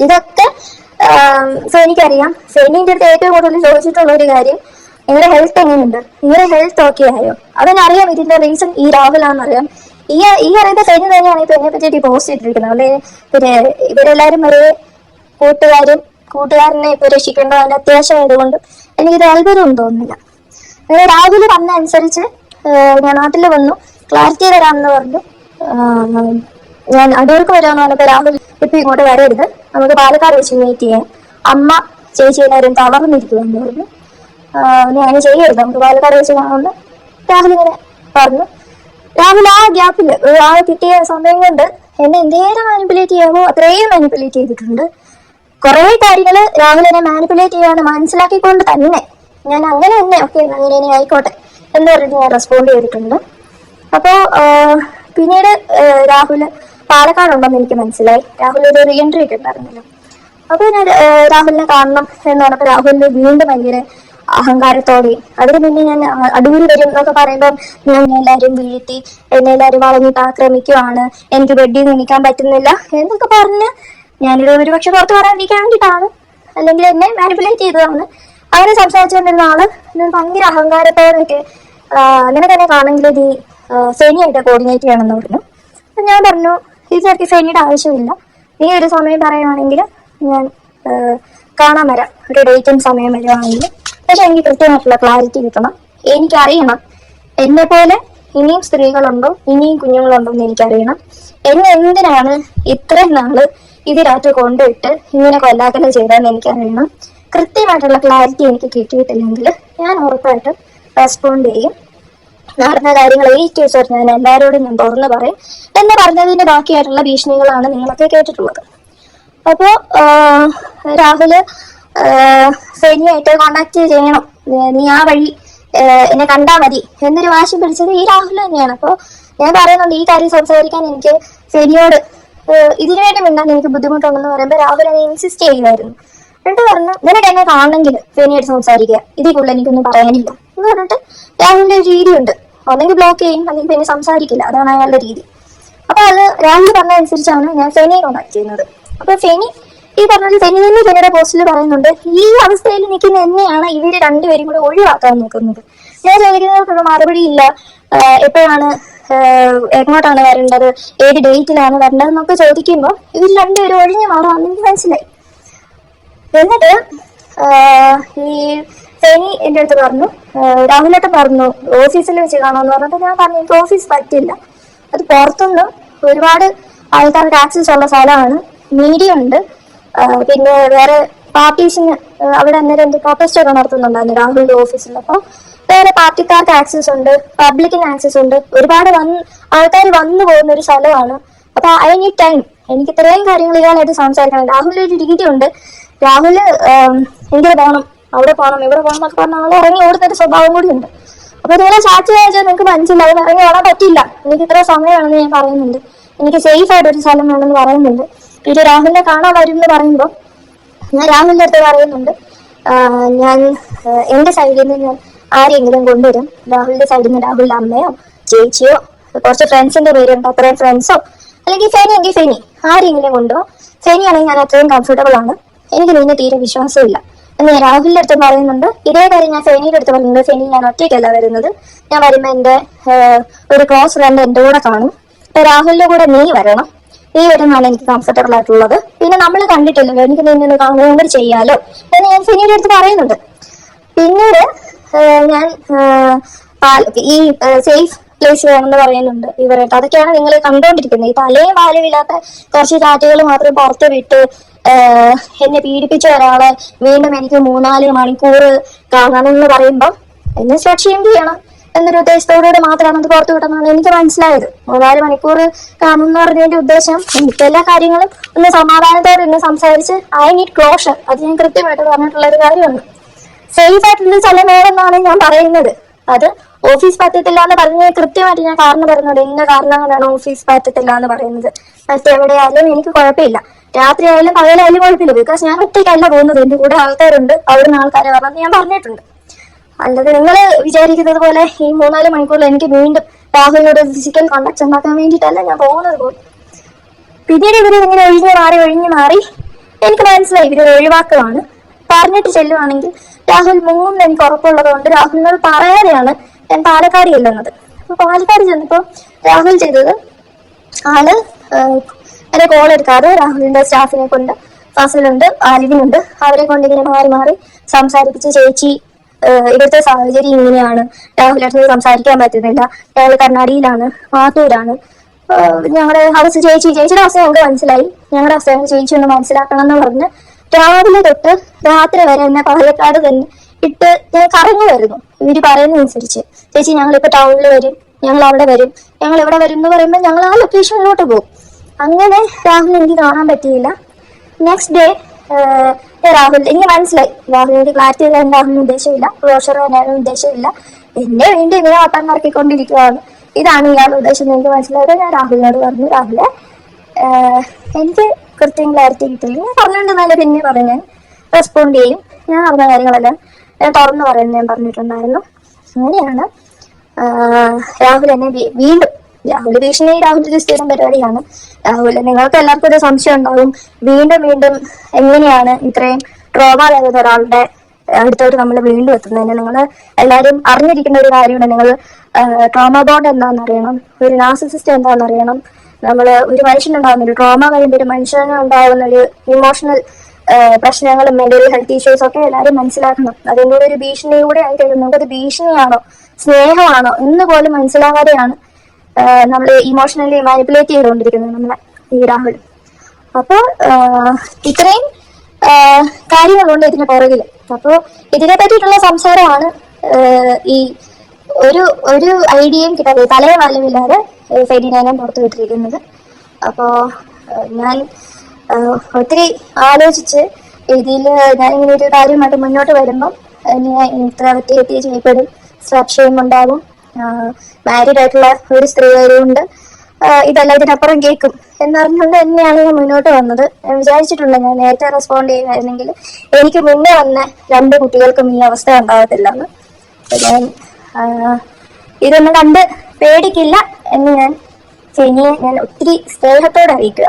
ഇതൊക്കെ എനിക്കറിയാം സെനിന്റെ അടുത്ത് ഏറ്റവും കൂടുതൽ ചോദിച്ചിട്ടുള്ള ഒരു കാര്യം നിങ്ങളുടെ ഹെൽത്ത് എങ്ങനെയുണ്ട്? നിങ്ങളുടെ ഹെൽത്ത് ഓക്കെ ആയോ? അവനറിയാം ഇതിന്റെ റീസൺ ഈ രാഹുലാണെന്നറിയാം ഈ ഈ അറിയുന്ന സൈനി തന്നെയാണ് ഇപ്പൊ എന്നെ പറ്റി പോസ്റ്റ് ചെയ്തിരിക്കുന്നത്. അല്ലെ? പിന്നെ ഇവരെല്ലാരും ഒരേ കൂട്ടുകാരും കൂട്ടുകാരനെ ഇപ്പൊ രക്ഷിക്കേണ്ട അതിന്റെ അത്യാവശ്യമായതുകൊണ്ട് എനിക്കിത് അത്ഭുതമൊന്നും തോന്നുന്നില്ല. രാഹുൽ പറഞ്ഞ അനുസരിച്ച് ഞാൻ നാട്ടിൽ വന്നു. ക്ലാരിറ്റി തരാമെന്ന് പറഞ്ഞു. ഞാൻ അടൂർക്ക് വരാമെന്ന് പറഞ്ഞപ്പോൾ രാഹുൽ ഇപ്പൊ ഇങ്ങോട്ട് വരരുത്. നമുക്ക് പാലക്കാട് വെച്ച് മീറ്റ് ചെയ്യാം. അമ്മ ചേച്ചി എല്ലാവരും തളർന്നിരിക്കുമെന്ന് പറഞ്ഞു ആഹ് നീ അങ്ങനെ ചെയ്യരുത്. നമുക്ക് പാലക്കാട് വെച്ച് കാണുമെന്ന് രാഹുൽ ഇങ്ങനെ പറഞ്ഞു. രാഹുൽ ആ ഗ്യാപ്പിൽ ആ കിട്ടിയ സമയം കൊണ്ട് എന്നെ എന്തേരം മാനിപ്പുലേറ്റ് ചെയ്യാമോ? അത്രയും മാനിപ്പുലേറ്റ് ചെയ്തിട്ടുണ്ട്. കുറെ കാര്യങ്ങൾ എന്നെ മാനിപ്പുലേറ്റ് ചെയ്യാന്ന് മനസ്സിലാക്കിക്കൊണ്ട് തന്നെ. ഞാൻ അങ്ങനെ തന്നെ. ഓക്കെ അങ്ങനെ ഇനി ആയിക്കോട്ടെ എന്ന് പറഞ്ഞിട്ട് ഞാൻ റെസ്പോണ്ട് ചെയ്തിട്ടുണ്ട്. അപ്പോ പിന്നീട് രാഹുൽ പാലക്കാടുണ്ടെന്ന് എനിക്ക് മനസ്സിലായി. രാഹുൽ ഒരു റീ എൻട്രി ഒക്കെ ഉണ്ടായിരുന്നല്ലോ. അപ്പൊ ഞാൻ രാഹുലിനെ കാണണം എന്ന് പറഞ്ഞപ്പോൾ രാഹുലിന് വീണ്ടും ഭയങ്കര അഹങ്കാരത്തോടെ അതിന് പിന്നെ ഞാൻ അടിപൊളി വരും എന്നൊക്കെ പറയുമ്പോൾ ഞാൻ എല്ലാവരും വീഴ്ത്തി എന്നെ എല്ലാവരും വളഞ്ഞിട്ട് ആക്രമിക്കുവാണ് എനിക്ക് ബെഡിൽ നിന്ന് എണീക്കാൻ പറ്റുന്നില്ല എന്നൊക്കെ പറഞ്ഞ് ഞാനിത് ഒരുപക്ഷെ പുറത്ത് പറയാതിരിക്കാൻ വേണ്ടിയിട്ടാണ് അല്ലെങ്കിൽ എന്നെ മാനിപ്പുലേറ്റ് ചെയ്തതാണ്. അങ്ങനെ സംസാരിച്ചുകൊണ്ടിരുന്ന ആൾ ഭയങ്കര അഹങ്കാരത്തോടെയൊക്കെ അങ്ങനെ തന്നെ കാണെങ്കിൽ ഇത് സേനിയായിട്ട് കോർഡിനേറ്റ് ചെയ്യണമെന്ന് പറഞ്ഞു. ഞാൻ പറഞ്ഞു ഇതിനൊക്കെ ചെയ്യേണ്ട ആവശ്യമില്ല. നീ ഒരു സമയം പറയുവാണെങ്കിൽ ഞാൻ കാണാൻ വരാം. ഒരു ഡേറ്റും സമയം വരുവാണെങ്കിൽ പക്ഷെ എനിക്ക് കൃത്യമായിട്ടുള്ള ക്ലാരിറ്റി കിട്ടണം. എനിക്കറിയണം. എന്നെ പോലെ ഇനിയും സ്ത്രീകളുണ്ടോ? ഇനിയും കുഞ്ഞുങ്ങളുണ്ടോ എന്ന് എനിക്കറിയണം. എന്നെ എന്തിനാണ് ഇത്രയും നാൾ ഇതിനകത്ത് കൊണ്ടുവിട്ട് ഇങ്ങനെ കൊല്ലാക്കല ചെയ്തതെന്ന് എനിക്കറിയണം. കൃത്യമായിട്ടുള്ള ക്ലാരിറ്റി എനിക്ക് കിട്ടിയിട്ടില്ലെങ്കിൽ ഞാൻ ഉറപ്പായിട്ടും റെസ്പോണ്ട് ചെയ്യും. നടന്ന കാര്യങ്ങൾ ഈ ടീച്ചർ ഞാൻ എല്ലാവരോടും ഞാൻ തുറന്നു പറയും. എന്ന് പറഞ്ഞതിന്റെ ബാക്കിയായിട്ടുള്ള ഭീഷണികളാണ് നിങ്ങളൊക്കെ കേട്ടിട്ടുള്ളത്. അപ്പോ ആഹ്, രാഹുൽ സൈനിയായിട്ട് കോണ്ടാക്ട് ചെയ്യണം. നീ ആ വഴി എന്നെ കണ്ടാ മതി എന്നൊരു വാശി പിടിച്ചത് ഈ രാഹുൽ തന്നെയാണ്. അപ്പോ ഞാൻ പറയുന്നുണ്ട് ഈ കാര്യം സംസാരിക്കാൻ എനിക്ക് സെനിയോട് ഇതിനു വേണ്ടി മിണ്ടാൻ എനിക്ക് ബുദ്ധിമുട്ടുണ്ടെന്ന് പറയുമ്പോൾ രാഹുൽ എന്നെ ഇൻസിസ്റ്റ് ചെയ്യുമായിരുന്നു. എന്നിട്ട് പറഞ്ഞു നിനക്ക് എന്നെ കാണണമെങ്കിൽ സേനിയായിട്ട് സംസാരിക്കുക. കൂടുതൽ എനിക്കൊന്നും പറയാനില്ല. എന്ന് പറഞ്ഞിട്ട് രാഹുലിന്റെ ഒരു രീതിയുണ്ട്. ഒന്നെങ്കിൽ ബ്ലോക്ക് ചെയ്യും അല്ലെങ്കിൽ പിന്നെ സംസാരിക്കില്ല. അതാണ് അയാളുടെ രീതി. അപ്പൊ അത് രാഹുൽ പറഞ്ഞ അനുസരിച്ചാണ് ഞാൻ ഫെനിയെ കോണ്ടാക്ട് ചെയ്യുന്നത്. അപ്പൊ ഫെനി ഈ പറഞ്ഞ ഫെനി തന്നെ ഫെനിയുടെ പോസ്റ്റിൽ പറയുന്നുണ്ട് ഈ അവസ്ഥയിൽ നിൽക്കുന്ന എന്നെയാണ് ഇവർ രണ്ടുപേരും കൂടെ ഒഴിവാക്കാൻ നോക്കുന്നത്. ഞാൻ ചോദിക്കുന്നതിനുള്ള മറുപടി ഇല്ല. എപ്പോഴാണ് എങ്ങോട്ടാണ് വരേണ്ടത്? ഏത് ഡേറ്റിലാണ് വരേണ്ടത് എന്നൊക്കെ ചോദിക്കുമ്പോൾ ഇവർ രണ്ടുപേരും ഒഴിഞ്ഞു മാറാമെന്ന് എനിക്ക് മനസ്സിലായി. എന്നിട്ട് ഈ ഫെനി എന്റെ അടുത്ത് പറഞ്ഞു രാഹുലേട്ടൻ പറഞ്ഞു ഓഫീസിൽ വെച്ച് കാണാന്ന് പറഞ്ഞപ്പോൾ ഞാൻ പറഞ്ഞു എനിക്ക് ഓഫീസ് പറ്റില്ല. അത് പുറത്തുനിന്ന് ഒരുപാട് ആൾക്കാർക്ക് ആക്സസ് ഉള്ള സ്ഥലമാണ്. മീഡിയ ഉണ്ട്. പിന്നെ വേറെ പാർട്ടീഷന് അവിടെ അന്നേരം എന്ത് പ്രൊട്ടസ്റ്റ് ഒക്കെ നടത്തുന്നുണ്ടായിരുന്നു രാഹുലിന്റെ ഓഫീസിൽ അപ്പോൾ വേറെ പാർട്ടിക്കാർക്ക് ആക്സസ് ഉണ്ട് പബ്ലിക്കിന് ആക്സസ് ഉണ്ട്. ഒരുപാട് വന്ന് ആൾക്കാർ വന്നു പോകുന്ന ഒരു സ്ഥലമാണ്. അപ്പൊ ഐ നീ ടൈം എനിക്ക് ഇത്രയും കാര്യങ്ങൾ ഇയാളായിട്ട് സംസാരിക്കണം. രാഹുലിന് ഒരു രീതിയുണ്ട്. രാഹുൽ ആം, എനിക്ക് പോകണം അവിടെ പോകണം ഇവിടെ പോകണം എന്നൊക്കെ പറഞ്ഞ ആളെ ഇറങ്ങി ഓടുന്ന ഒരു സ്വഭാവം കൂടി ഉണ്ട് അപ്പൊ ഇതുപോലെ സാക്ഷി വായിച്ചാൽ നിങ്ങൾക്ക് മനസ്സിലാവും ഇറങ്ങി ഓടാൻ പറ്റില്ല എനിക്ക് ഇത്ര സമയമാണെന്ന് ഞാൻ പറയുന്നുണ്ട് എനിക്ക് സേഫ് ആയിട്ട് ഒരു സ്ഥലം വേണമെന്ന് പറയുന്നുണ്ട്. ഇത് രാഹുലിനെ കാണാൻ വരും എന്ന് പറയുമ്പോൾ ഞാൻ രാഹുലിന്റെ അടുത്ത് പറയുന്നുണ്ട് ഞാൻ എന്റെ സൈഡിൽ നിന്ന് ഞാൻ ആരെങ്കിലും കൊണ്ടുവരും? രാഹുലിന്റെ സൈഡിൽ നിന്ന് രാഹുലിന്റെ അമ്മയോ ചേച്ചിയോ കുറച്ച് ഫ്രണ്ട്സിന്റെ പേരുണ്ട്? അത്രയും ഫ്രണ്ട്സോ അല്ലെങ്കിൽ ഫെനി എങ്കിൽ ഫെനി ആരെങ്കിലും കൊണ്ടുപോകും ഫെനിയാണെങ്കിൽ ഞാൻ അത്രയും കംഫർട്ടബിൾ ആണ്. എനിക്ക് നിന്നെ തീരെ വിശ്വാസമില്ല ഞാൻ രാഹുലിന്റെ അടുത്ത് പറയുന്നുണ്ട്. ഇതേ കാര്യം ഞാൻ സേനയുടെ അടുത്ത് പറയുന്നുണ്ട് സേനയിൽ ഞാൻ ഒറ്റയ്ക്കല്ല വരുന്നത്. ഞാൻ വരുമ്പോൾ എന്റെ ഒരു ക്ലോസ് ഫ്രണ്ട് എന്റെ കൂടെ കാണും. അപ്പൊ രാഹുലിന്റെ കൂടെ നീ വരണം. ഈ വരുന്നതാണ് എനിക്ക് കംഫർട്ടബിൾ ആയിട്ടുള്ളത്. പിന്നെ നമ്മൾ കണ്ടിട്ടില്ലല്ലോ എനിക്ക് നിന്നെ കൂടി ചെയ്യാലോ. എന്ന് ഞാൻ സേനയുടെ അടുത്ത് പറയുന്നുണ്ട്. പിന്നീട് ഞാൻ ഈ സേഫ് പ്ലേസ് വേണമെന്ന് പറയുന്നുണ്ട് ഇവരായിട്ട്. അതൊക്കെയാണ് നിങ്ങൾ കണ്ടുകൊണ്ടിരിക്കുന്നത് ഈ തലയും പാലും ഇല്ലാത്ത കുറച്ച് ചാറ്റുകൾ മാത്രം പുറത്ത് വിട്ട് എന്നെ പീഡിപ്പിച്ച ഒരാളെ വീണ്ടും എനിക്ക് മൂന്നാൽ മണിക്കൂർ കാണണം എന്ന് പറയുമ്പോൾ എന്നെ സുരക്ഷയും ചെയ്യണം എന്നൊരു ഉദ്ദേശത്തോടുകൂടി മാത്രമാണ് അത് പുറത്തു വിട്ടെന്നാണ് എനിക്ക് മനസ്സിലായത്. മൂന്നാൽ മണിക്കൂർ കാണുമെന്ന് പറഞ്ഞതിന്റെ ഉദ്ദേശം എനിക്ക് എല്ലാ കാര്യങ്ങളും ഒന്ന് സമാധാനത്തോടെ ഒന്ന് സംസാരിച്ച് ഐ നീഡ് ക്ലോഷർ. അത് ഞാൻ കൃത്യമായിട്ട് പറഞ്ഞിട്ടുള്ള ഒരു കാര്യമാണ്. സേഫ് ആയിട്ടുള്ള ചില വേണമെന്നാണ് ഞാൻ പറയുന്നത്. അത് ഓഫീസ് പറ്റത്തില്ല എന്ന് പറഞ്ഞ കൃത്യമായിട്ട് ഞാൻ കാരണം പറഞ്ഞോട് ഇന്ന കാരണങ്ങളാണ് ഓഫീസ് പറ്റത്തില്ല എന്ന് പറയുന്നത്. മറ്റെവിടെയായാലും എനിക്ക് കുഴപ്പമില്ല. രാത്രി ആയാലും പകലായാലും കുഴപ്പമില്ല. ബിക്കോസ് ഞാൻ ഒറ്റയ്ക്കല്ല പോകുന്നത്. എന്റെ കൂടെ ആൾക്കാരുണ്ട്. അവിടുന്ന് ആൾക്കാരെ പറഞ്ഞ് ഞാൻ പറഞ്ഞിട്ടുണ്ട്. അല്ലാതെ നിങ്ങൾ വിചാരിക്കുന്നത് പോലെ ഈ മൂന്നാൽ മണിക്കൂറിൽ എനിക്ക് വീണ്ടും രാഹുലിനോട് ഫിസിക്കൽ കോണ്ടാക്ട് ഉണ്ടാക്കാൻ വേണ്ടിയിട്ടല്ല ഞാൻ പോകുന്നത് പോലും. പിന്നീട് ഇവർ ഇങ്ങനെ ഒഴിഞ്ഞു മാറി ഒഴിഞ്ഞു മാറി എനിക്ക് മനസ്സിലായി ഇവർ ഒഴിവാക്കുകയാണ് പറഞ്ഞിട്ട് ചെല്ലുവാണെങ്കിൽ രാഹുൽ മുങ്ങും എനിക്ക് ഉറപ്പുള്ളത് കൊണ്ട് രാഹുലിനോട് പറയാതെയാണ് ഞാൻ പാലക്കാട് ചെല്ലുന്നത്. അപ്പൊ പാലക്കാട് ചെന്നപ്പോ രാഹുൽ ചെയ്തത് ആൾ എന്നെ കോൾ എടുക്കാതെ രാഹുലിന്റെ സ്റ്റാഫിനെ കൊണ്ട് ഫസലുണ്ട് ആലിവിനുണ്ട് അവരെ കൊണ്ട് ഇങ്ങനെ മാറി മാറി സംസാരിപ്പിച്ച് ചേച്ചി ഇവിടുത്തെ സാഹചര്യം ഇങ്ങനെയാണ്. രാഹുൽ അടുത്ത് സംസാരിക്കാൻ പറ്റുന്നില്ല. ഞങ്ങൾ കർണാടകയിലാണ് മാത്തൂരാണ്. ഞങ്ങളെ ഞങ്ങളുടെ അവസ്ഥ ചേച്ചി ചേച്ചിയുടെ അവസ്ഥ ഞങ്ങൾക്ക് മനസ്സിലായി. ഞങ്ങളുടെ അവസ്ഥ ചേച്ചി ഒന്ന് മനസ്സിലാക്കണം എന്ന് പറഞ്ഞ് രാവിലെ തൊട്ട് രാത്രി വരെ എന്നെ പാലക്കാട് തന്നെ ഇട്ട് ഞാൻ കറങ്ങുമായിരുന്നു. ഇവർ പറയുന്നതനുസരിച്ച്. ചേച്ചി ഞങ്ങളിപ്പോ ടൗണിൽ വരും ഞങ്ങൾ അവിടെ വരും. ഞങ്ങൾ എവിടെ വരും എന്ന് പറയുമ്പോൾ ഞങ്ങൾ ആ ലൊക്കേഷനിലോട്ട് പോകും. അങ്ങനെ രാഹുൽ എനിക്ക് കാണാൻ പറ്റിയില്ല. നെക്സ്റ്റ് ഡേ രാഹുൽ എനിക്ക് മനസ്സിലായി. എനിക്ക് ക്ലാരിറ്റി തരാൻ രാഹുലിന് ഉദ്ദേശമില്ല. ക്ലോഷർ വരാനും ഉദ്ദേശമില്ല. എന്നെ വേണ്ടി ഇങ്ങനെ വട്ടം കറക്കിക്കൊണ്ടിരിക്കുകയാണ് ഇതാണ് ഇയാളുടെ ഉദ്ദേശം എനിക്ക് മനസ്സിലായത്. ഞാൻ രാഹുലിനോട് പറഞ്ഞു രാഹുലെ എനിക്ക് കൃത്യം ക്ലാരിറ്റി കിട്ടില്ല. ഞാൻ പറഞ്ഞിട്ടുണ്ടെന്നാലും പിന്നെ പറഞ്ഞു ഞാൻ. റെസ്പോണ്ട് ചെയ്യും. ഞാൻ അറിഞ്ഞ കാര്യങ്ങളെല്ലാം ഞാൻ തുറന്നു പറയുന്നത് ഞാൻ പറഞ്ഞിട്ടുണ്ടായിരുന്നു. അങ്ങനെയാണ് രാഹുൽ എന്നെ വീണ്ടും രാഹുൽ ഭീഷണി രാഹുൽ സ്ഥിരം പരിപാടിയാണ്. രാഹുൽ നിങ്ങൾക്ക് എല്ലാവർക്കും ഒരു സംശയം ഉണ്ടാകും വീണ്ടും വീണ്ടും എങ്ങനെയാണ് ഇത്രയും ട്രോമ ആകുന്ന ഒരാളുടെ അടുത്തോട്ട് നമ്മൾ വീണ്ടും എത്തുന്നതിന്? നിങ്ങൾ എല്ലാവരും അറിഞ്ഞിരിക്കുന്ന ഒരു കാര്യമാണ് നിങ്ങൾ ട്രോമ ബോണ്ട് എന്താണെന്ന് അറിയണം ഒരു നാസിസിസ്റ്റ് എന്താണെന്ന് അറിയണം നമ്മൾ ഒരു മനുഷ്യനുണ്ടാകുന്ന ഒരു ട്രോമ കഴിയുമ്പോൾ ഒരു മനുഷ്യന് ഉണ്ടാകുന്ന ഒരു ഇമോഷണൽ പ്രശ്നങ്ങളും മെന്റൽ ഹെൽത്ത് ഇഷ്യൂസ് ഒക്കെ എല്ലാവരും മനസ്സിലാക്കണം. അതിന്റെ ഒരു ഭീഷണിയൂടെ ആയി കഴിയുമ്പോൾ നമുക്കത് ഭീഷണിയാണോ സ്നേഹമാണോ എന്ന് പോലും മനസ്സിലാകാതെയാണ് നമ്മൾ ഇമോഷണലി മാനിപ്പുലേറ്റ് ചെയ്തുകൊണ്ടിരിക്കുന്നത് നമ്മളെ ഈ രാഹുൽ. അപ്പോൾ ഇത്രയും കാര്യങ്ങളുണ്ട് ഇതിന് പുറകിൽ അപ്പോൾ ഇതിനെ പറ്റിയിട്ടുള്ള സംസാരമാണ് ഈ ഒരു ഒരു ഐഡിയയും കിട്ടാതെ തലയെ സൈഡിൽ ഞാൻ പുറത്തു വിട്ടിരിക്കുന്നത്. അപ്പോൾ ഞാൻ ഒത്തിരി ആലോചിച്ച് ഇതിൽ ഞാനിങ്ങനെ ഒരു കാര്യമായിട്ട് മുന്നോട്ട് വരുമ്പം ഇത്ര വ്യക്തി ചെയ്യപ്പെടും സ്വാക്ഷയം ഉണ്ടാകും മാരീഡ് ആയിട്ടുള്ള ഒരു സ്ത്രീ ആയതുകൊണ്ട് ഇതല്ല ഇതിനപ്പുറം കേൾക്കും. എന്നറിഞ്ഞുകൊണ്ട് തന്നെയാണ് ഞാൻ മുന്നോട്ട് വന്നത്. വിചാരിച്ചിട്ടുണ്ട് ഞാൻ നേരത്തെ റെസ്പോണ്ട് ചെയ്യുമായിരുന്നെങ്കിൽ എനിക്ക് മുന്നേ വന്ന രണ്ട് കുട്ടികൾക്കും ഈ അവസ്ഥ ഉണ്ടാകത്തില്ല എന്ന് ഞാൻ ഇതൊന്നും കണ്ട് പേടിക്കില്ല എന്ന് ഞാൻ ഫെനിയെ ഞാൻ ഒത്തിരി സ്നേഹത്തോടെ അറിയിക്കുക